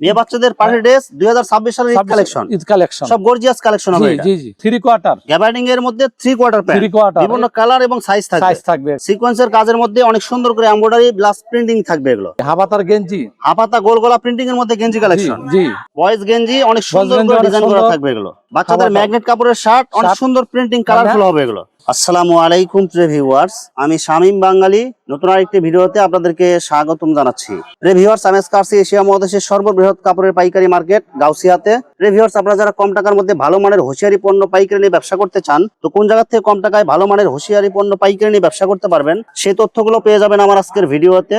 মেয়ে বাচ্চাদের party dress দুই হাজার ছাব্বিশ কালেকশন ঈদ কালেকশন সব গর্জিয়াস কালেকশন হবে জি জি জি। থ্রি কোয়ার্টার গ্যাবার্ডিং এর মধ্যে থ্রি কোয়ার্টার থ্রি কোয়ার্টার বিভিন্ন কালার এবং সাইজ থাকবে। সাইজ থাকবে। সিকোয়েন্সের কাজের মধ্যে অনেক সুন্দর করে এমব্রয়ডারি প্রিন্টিং থাকবে এগুলো। হাবাতার গেঞ্জি। হাপাতা গোল গোলা প্রিন্টিং এর মধ্যে গেঞ্জি কালেকশন জি। বয়েজ গেঞ্জি অনেক সুন্দর করে ডিজাইন করা থাকবে এগুলো। বাচ্চাদের ম্যাগনেট কাপড়ের শার্ট অনেক সুন্দর প্রিন্টিং কালারফুল হবে এগুলো। আসসালামু আলাইকুম প্রেভিওয়ার্স আমি শামীম বাঙালি। নতুন আরেকটি ভিডিওতে আপনাদেরকে স্বাগতম জানাচ্ছি। প্রেভিওয়ার্স আমি আজকে এশিয়া মহাদেশের সর্ববৃহৎ কাপড়ের পাইকারি মার্কেট, গাউসিয়াতে। প্রেভিওয়ার্স আপনারা যারা কম টাকার মধ্যে ভালো মানের হুঁশিয়ারি পণ্য পাইকারি নিয়ে ব্যবসা করতে চান, তো কোন জায়গা থেকে কম টাকায় ভালো মানের হুঁশিয়ারি পণ্য পাইকারি নিয়ে ব্যবসা করতে পারবেন, সেই তথ্যগুলো পেয়ে যাবেন আমার আজকের ভিডিওতে।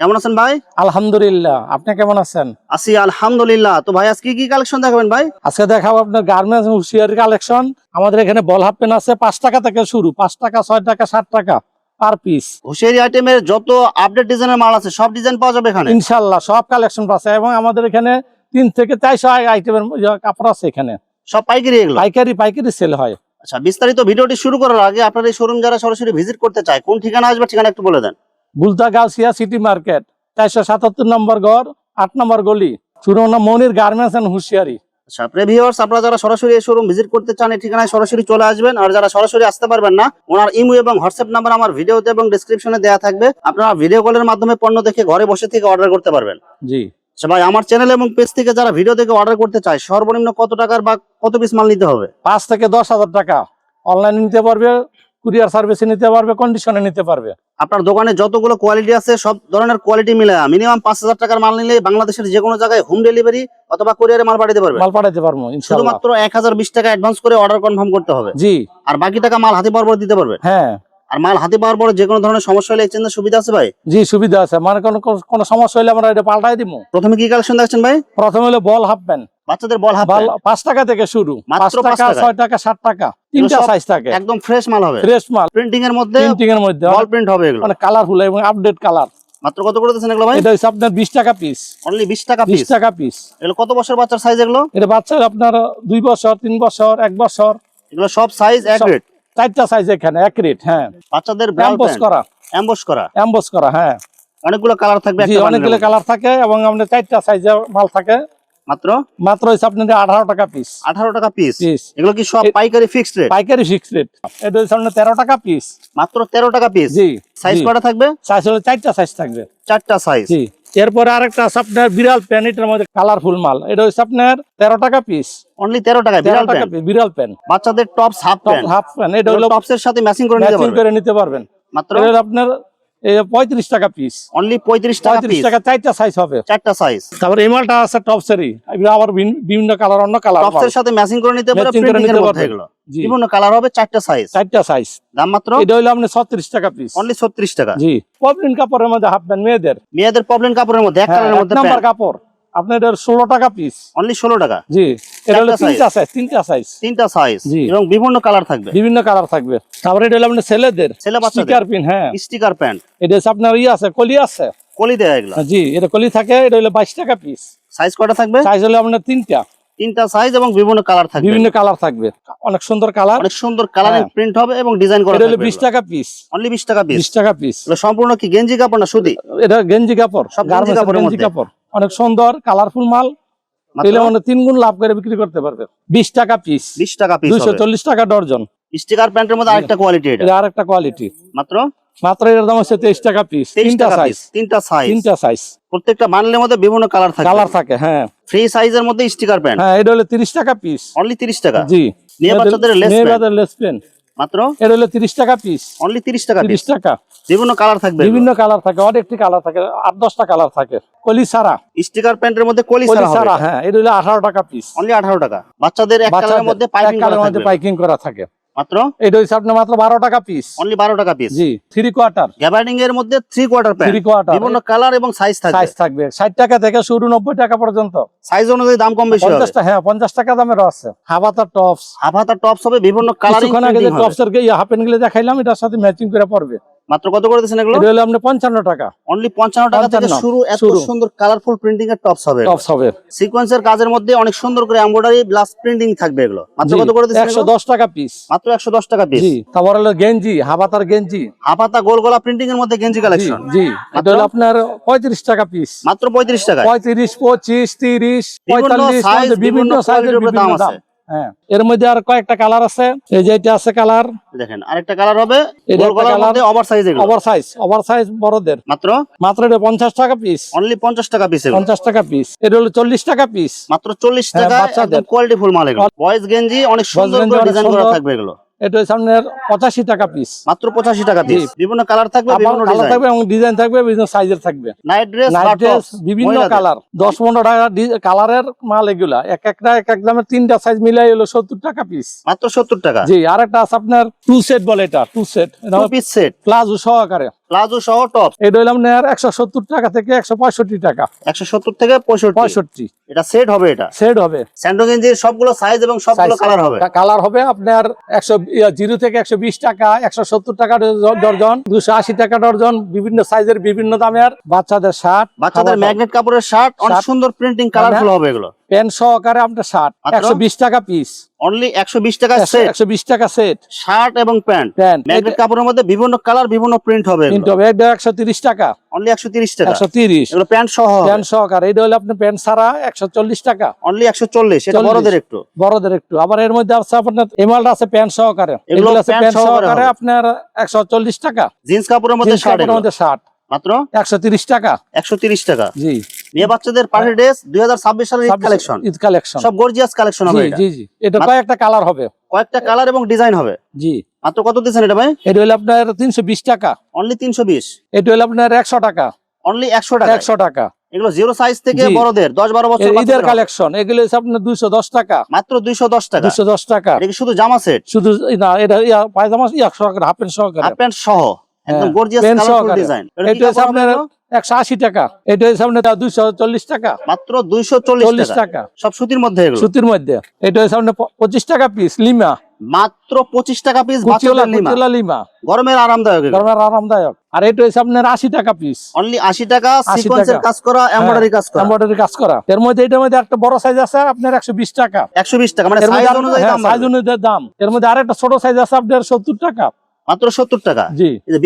কেমন আছেন ভাই? আলহামদুলিল্লাহ। আপনি কেমন আছেন? আছি আলহামদুলিল্লাহ। তো ভাই আজকে কি কালেকশন দেখাবেন ভাই? আজকে দেখাবো আপনার গার্মেন্টস হুশিয়ারি কালেকশন আমাদের এখানে বল হাফ পেন আছে পাঁচ টাকা থেকে শুরু। পাঁচ টাকা ছয় টাকা সাত টাকা পার পিস হুশিয়ারি আইটেমের যত আপডেট ডিজাইনের মাল আছে সব ডিজাইন পাওয়া যাবে এখানে? ইনশাল্লাহ সব কালেকশন আছে এবং আমাদের এখানে তিন থেকে চারশো আইটেমের কাপড় আছে এখানে। সব পাইকারি এগুলো? পাইকারি পাইকারি সেল হয়। আচ্ছা বিস্তারিত ভিডিওটি শুরু করার আগে আপনার এই শোরুম যারা সরাসরি ভিজিট করতে চায় কোন ঠিকানা আসবে ঠিকানা একটু বলে দেন। বুলতা গাউসিয়া সিটি মার্কেট চারশো সাতাত্তর নম্বর ঘর আট নম্বর গলি। চুরোনা মনির গার্মেন্টস এন্ড হুশিয়ারি। আচ্ছা প্রেভিওর্স আপনারা যারা সরাসরি এই শোরুম ভিজিট করতে চান এই ঠিকানায় সরাসরি চলে আসবেন। আর যারা সরাসরি আসতে পারবেন না ওনার ইমো এবং হোয়াটসঅ্যাপ নাম্বার আমার ভিডিওতে এবং ডেসক্রিপশনে দেওয়া থাকবে। আপনারা ভিডিও কলের মাধ্যমে পণ্য দেখে ঘরে বসে থেকে অর্ডার করতে পারবেন। জি। আচ্ছা ভাই আমার চ্যানেল এবং পেজ থেকে যারা ভিডিও থেকে অর্ডার করতে চায় সর্বনিম্ন কত টাকার বা কত পিস মাল নিতে হবে? পাঁচ থেকে দশ হাজার টাকা। অনলাইনে নিতে পারবে কুরিয়ার সার্ভিসে নিতে পারবে কন্ডিশনে নিতে পারবে। আপনার দোকানে যতগুলো কোয়ালিটি আছে সব ধরনের কোয়ালিটি মিলে মিনিমাম পাঁচ হাজার টাকার মাল নিলে বাংলাদেশের যে কোনো জায়গায় হোম ডেলিভারি অথবা কুরিয়ারে মাল পাঠাতে পারবে। মাল পাঠাতে পারব শুধুমাত্র এক হাজার বিশ টাকা অ্যাডভান্স করে অর্ডার কনফার্ম করতে হবে। জি। আর বাকি টাকা মাল হাতে পর্ব পর দিতে পারবে। হ্যাঁ। আর মাল হাতে পাওয়ার পরে যে কোনো ধরনের সমস্যা হলে এক্সচেঞ্জের সুবিধা আছে ভাই? জি সুবিধা আছে। মানে কোনো কোনো সমস্যা হলে আমরা এটা পাল্টাই দিব প্রথমে কি কালেকশন দেখছেন ভাই? প্রথমে হলো বল হাফ প্যান্ট বাচ্চাদের বল হাফ পাঁচ টাকা থেকে শুরু। মাত্র টাকা? ছয় টাকা সাত টাকা। তিনটা সাইজ থাকে। একদম ফ্রেশ মাল হবে। ফ্রেশ মাল। প্রিন্টিং এর মধ্যে প্রিন্টিং এর মধ্যে। বল প্রিন্ট হবে এগুলো। মানে কালারফুল এবং আপডেট কালার মাত্র কত করে দিচ্ছেন এগুলো ভাই? এটা হচ্ছে আপনার বিশ টাকা পিস অনলি বিশ টাকা বিশ পিস টাকা পিস এগুলো কত বছর বাচ্চার সাইজ এগুলো? এটা বাচ্চার আপনার দুই বছর তিন বছর এক বছর। এগুলো সব সাইজ এক রেট চারটা সাইজ এখানে এক রেট হ্যাঁ। বাচ্চাদের এম্বস করা। এমবস করা। এম্বস করা হ্যাঁ। অনেকগুলো কালার থাকবে একটা অনেকগুলো কালার থাকে এবং আমাদের চারটা সাইজের মাল থাকে। মাত্র? মাত্র হচ্ছে আপনাদের আঠারো টাকা পিস আঠারো টাকা পিস এগুলো কি সব পাইকারি ফিক্সড রেট পাইকারি ফিক্স রেট এটা হচ্ছে আপনার তেরো টাকা পিস মাত্র তেরো টাকা পিস জি সাইজ। কটা থাকবে? সাইজ হলো চারটা সাইজ থাকবে। চারটা সাইজ জি। এরপরে আরেকটা আছে আপনার বিড়াল প্যান এটার মধ্যে কালারফুল মাল। এটা হচ্ছে আপনার তেরো টাকা পিস অনলি তেরো টাকা বিড়াল টাকা প্যান্ট বিড়াল প্যান। বাচ্চাদের tops half pant half pant এটা হলো টপস এর সাথে ম্যাচিং করে ম্যাচিং করে নিতে পারবেন। মাত্র? আপনার পঁয়ত্রিশ টাকা পিস অনলি পঁয়ত্রিশ টাকা পঁয়ত্রিশ টাকা চারটা সাইজ হবে। চারটা সাইজ তারপরে এই মালটা আছে টপসেরই আবার ভিন- বিভিন্ন কালার অন্য কালার টপস এর সাথে ম্যাচিং করে নিতে পারবে প্রিন্টিং এর মধ্যে এগুলো। জি বিভিন্ন কালার হবে চারটা সাইজ চারটা সাইজ দাম মাত্র? এটা হলো আপনি ছত্রিশ টাকা পিস অনলি ছত্রিশ টাকা। জি। পপলিন কাপড়ের মধ্যে হাফ প্যান্ট মেয়েদের? মেয়েদের প্রবলেম কাপড়ের মধ্যে এক হ্যাঁ, কালারের মধ্যে নাম্বার কাপড়। আপনার এটা ষোলো টাকা পিস অনলি ষোলো টাকা। জি। এটা হলো তিনটা সাইজ তিনটা সাইজ তিনটা সাইজ জি। এবং বিভিন্ন কালার থাকবে। বিভিন্ন কালার থাকবে। তারপরে এটা হলো আপনার ছেলেদের। ছেলে স্টিকার পিন হ্যাঁ। স্টিকার প্যান্ট এটা হচ্ছে আপনার ইয়ে আছে কলি আছে। কলি দেয় এগুলো। জি এটা কলি থাকে এটা হলো বাইশ টাকা পিস সাইজ কটা থাকবে? সাইজ হলো আপনার তিনটা। তিনটা সাইজ এবং বিভিন্ন কালার থাকবে। বিভিন্ন কালার থাকবে। অনেক সুন্দর কালার অনেক সুন্দর কালারিং হ্যাঁ। প্রিন্ট হবে এবং ডিজাইন করা এটা থাকবে বিশ টাকা পিস অনলি বিশ টাকা পিস বিশ টাকা পিস এগুলো সম্পূর্ণ কি গেঞ্জি কাপড় না সুতি? এটা গেঞ্জি কাপড় সব গেঞ্জি কাপড়ের গেঞ্জি মধ্যে। কাপড়। অনেক সুন্দর কালারফুল মাল। এলে মানে তিন গুণ লাভ করে বিক্রি করতে পারবে। বিশ টাকা পিস বিশ টাকা পিস দুইশো চল্লিশ টাকা ডর্জন স্টিকার প্যান্টের মধ্যে আরেকটা কোয়ালিটি এটা। এটা আরেকটা কোয়ালিটি মাত্র? মাত্র দাম হচ্ছে তেইশ টাকা পিস তিনটা সাইজ তিনটা সাইজ তিনটা সাইজ প্রত্যেকটা বান্ডেলের মধ্যে বিভিন্ন কালার থাকে। কালার থাকে হ্যাঁ। ফ্রি সাইজের মধ্যে স্টিকার প্যান্ট হ্যাঁ এটা হলো তিরিশ টাকা পিস অনলি তিরিশ টাকা? জি। মেয়ে বাচ্চাদের লেস প্যান্ট বাচ্চাদের মাত্র? এটা হলো তিরিশ টাকা পিস অনলি তিরিশ টাকা তিরিশ টাকা। বিভিন্ন কালার থাকবে বিভিন্ন কালার থাকে অনেকটি কালার থাকে আট দশটা কালার থাকে। কলি সারা স্টিকার প্যান্টের মধ্যে কলি সারা হ্যাঁ এটা হলো আঠারো টাকা পিস অনলি আঠারো টাকা। বাচ্চাদের এক কালারের মধ্যে পাইকিং করা থাকে। মাত্র? এটা হচ্ছে আপনার মাত্র বারো টাকা পিস অনলি বারো টাকা পিস জি থ্রি কোয়ার্টার গ্যাবার্ডিং এর মধ্যে থ্রি কোয়ার্টার থ্রি কোয়ার্টার বিভিন্ন কালার এবং সাইজ থাকবে। সাইজ থাকবে। ষাট টাকা থেকে শুরু নব্বই টাকা পর্যন্ত। সাইজ অনুযায়ী দাম কম বেশি হ্যাঁ পঞ্চাশ টাকা দামের আছে। টপস হবে বিভিন্ন কালারিং কিছুক্ষণ টপস এর হাফ প্যান্টগুলো দেখাইলাম এটার সাথে ম্যাচিং করে পড়বে মাত্র কত করে দিচ্ছেন এগুলো? হলো আপনার পঞ্চান্ন টাকা। অনলি পঞ্চান্ন টাকা থেকে শুরু এত সুন্দর কালারফুল প্রিন্টিং এর টপস হবে টপস হবে। সিকোয়েন্সের কাজের মধ্যে অনেক সুন্দর করে এমব্রয়ডারি গ্লাস প্রিন্টিং থাকবে এগুলো। মাত্র কত করে দিচ্ছেন এগুলো? দশ টাকা পিস মাত্র একশো দশ টাকা পিস জি তারপর হলো গেঞ্জি হাবাতার গেঞ্জি। হাপাতা গোল গলা প্রিন্টিং এর মধ্যে গেঞ্জি কালেকশন জি এটা হলো আপনার পঁয়ত্রিশ টাকা পিস মাত্র পঁয়ত্রিশ টাকা পঁয়ত্রিশ পঁচিশ তিরিশ বিভিন্ন পঁয়তাল্লিশ size, পঞ্চাশ, বিভিন্ন বিভিন্ন সাইজের বিভিন্ন দাম। আছে। হ্যাঁ। এর মধ্যে আর কয়েকটা কালার আছে। এই যে এটা আছে কালার দেখেন আরেকটা কালার হবে। Over size over size over size বড়দের। মাত্র? মাত্র এটা পঞ্চাশ টাকা পিস অনলি পঞ্চাশ টাকা পিস পঞ্চাশ টাকা পিস এটা হলো চল্লিশ টাকা পিস মাত্র চল্লিশ টাকা বাচ্চাদের। কোয়ালিটি ফুল মাল এগুলো। বয়েজ গেঞ্জি অনেক সুন্দর ডিজাইন করা। থাকবে এগুলো। এটা হচ্ছে আপনার পঁচাশি টাকা পিস মাত্র পঁচাশি টাকা পিস বিভিন্ন কালার থাকবে কালার ডিজাইন থাকবে এবং ডিজাইন থাকবে বিভিন্ন সাইজের থাকবে। নাইট ড্রেস নাইট ড্রেস বিভিন্ন কালার দশ পনেরো টাকা কালারের মাল এগুলা। এক একটা এক এক দামের তিনটা সাইজ মিলাই হলো সত্তর টাকা পিস মাত্র সত্তর টাকা। জি আর একটা আছে আপনার টু সেট বলে এটা two set piece set palazzo সহকারে। প্লাজো সহ টপ এটা হইলাম আপনার একশো সত্তর টাকা থেকে একশো পঁয়ষট্টি টাকা। একশো সত্তর থেকে পঁয়ষট্টি। পঁয়ষট্টি। এটা সেট হবে এটা। সেট হবে। স্যান্ডো গেঞ্জির সবগুলো সাইজ এবং সবগুলো কালার হবে। কালার হবে আপনার একশো জিরো থেকে একশো বিশ টাকা একশো সত্তর টাকা ডর্জন দুশো আশি টাকা ডর্জন বিভিন্ন সাইজের বিভিন্ন দামের বাচ্চাদের শার্ট বাচ্চাদের ম্যাগনেট কাপড়ের শার্ট অনেক সুন্দর প্রিন্টিং কালারফুল হবে এগুলো। প্যান্ট সহকারে আপনার শার্ট একশো বিশ টাকা পিস অনলি একশো বিশ টাকা সেট একশো বিশ টাকা সেট শার্ট এবং প্যান্ট প্যান্ট ম্যাগনেট কাপড়ের মধ্যে বিভিন্ন কালার বিভিন্ন প্রিন্ট হবে কিন্তু এটা একশো তিরিশ টাকা। অনলি একশো তিরিশ টাকা? একশো তিরিশ। এগুলো প্যান্ট সহ প্যান্ট সহকারে। এটা হলো আপনার প্যান্ট ছাড়া একশো চল্লিশ টাকা। অনলি একশো চল্লিশ? এটা বড়দের একটু? বড়দের একটু। আবার এর মধ্যে আছে আপনার এমালটা আছে প্যান্ট সহকারে। এগুলো আছে প্যান্ট সহকারে আপনার একশো চল্লিশ টাকা। জিন্স কাপড়ের মধ্যে শার্ট কাপড়ের মধ্যে শার্ট মাত্র? একশো তিরিশ টাকা। একশো তিরিশ টাকা। জি। মেয়ে বাচ্চাদের পার্টি ড্রেস হাজার ছাব্বিশ সালের কালেকশন ঈদ কালেকশন সব গর্জিয়াস কালেকশন হবে জি জি এটা কয়েকটা কালার হবে। কয়েকটা কালার এবং ডিজাইন হবে। জি। মাত্র কত এটা ভাই? এটা হলো আপনার তিনশো বিশ টাকা। অনলি তিনশো বিশ। এটা হলো আপনার একশো টাকা। অনলি একশো টাকা একশো টাকা। এগুলো জিরো সাইজ থেকে বড়দের দশ বারো বছর ঈদের কালেকশন এগুলো হচ্ছে আপনার দুইশো দশ টাকা। মাত্র দুইশো দশ টাকা। দুইশো দশ টাকা। এটা শুধু জামা সেট শুধু না এটা পায়জামা ইয়া সহকারে হাফ প্যান্ট সহকারে। হাফ প্যান্ট সহ। একদম হ্যাঁ, গর্জিয়াস কালারফুল ডিজাইন এটা আপনার একশো আশি টাকা। এটা আপনার দুইশো চল্লিশ টাকা। মাত্র দুইশো চল্লিশ টাকা। সব সুতির মধ্যে সুতির মধ্যে। এটা প- পঁচিশ টাকা পিস লিমা। মাত্র পঁচিশ টাকা পিস লিমা। গরমের আরামদায়ক গরমের আরামদায়ক। আর এটা হচ্ছে আপনার আশি টাকা পিস অনলি আশি টাকা সিকোয়েন্সের কাজ করা এমব্রয়ডারি কাজ করা। এমব্রয়ডারি কাজ করা। এর মধ্যে এটার মধ্যে একটা বড় সাইজ আছে আপনার একশো বিশ টাকা। একশো বিশ টাকা মানে সাইজ হ্যাঁ, অনুযায়ী দাম। এর মধ্যে আরেকটা ছোট সাইজ আছে আপনার সত্তর টাকা। মাত্র সত্তর টাকা।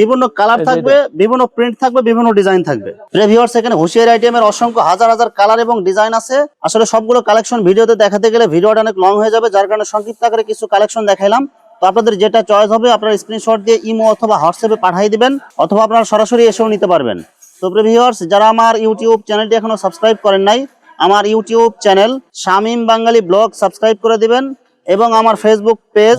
বিভিন্ন কালার থাকবে বিভিন্ন প্রিন্ট থাকবে বিভিন্ন ডিজাইন থাকবে। ভিউয়ার্স এখানে হুশিয়ারি আইটেমের অসংখ্য হাজার হাজার কালার এবং ডিজাইন আছে। আসলে সবগুলো কালেকশন ভিডিওতে দেখাতে গেলে ভিডিওটা অনেক লং হয়ে যাবে যার কারণে সংক্ষিপ্ত আকারে কিছু কালেকশন দেখাইলাম। তো আপনাদের যেটা চয়েস হবে আপনারা স্ক্রিনশট দিয়ে ইমো অথবা হোয়াটসঅ্যাপে পাঠিয়ে দিবেন অথবা আপনারা সরাসরি এসেও নিতে পারবেন। তো ভিউয়ার্স যারা আমার ইউটিউব চ্যানেলটি এখনও সাবস্ক্রাইব করেন নাই আমার YouTube channel Shamim Bangali vlog subscribe করে দিবেন এবং আমার Facebook page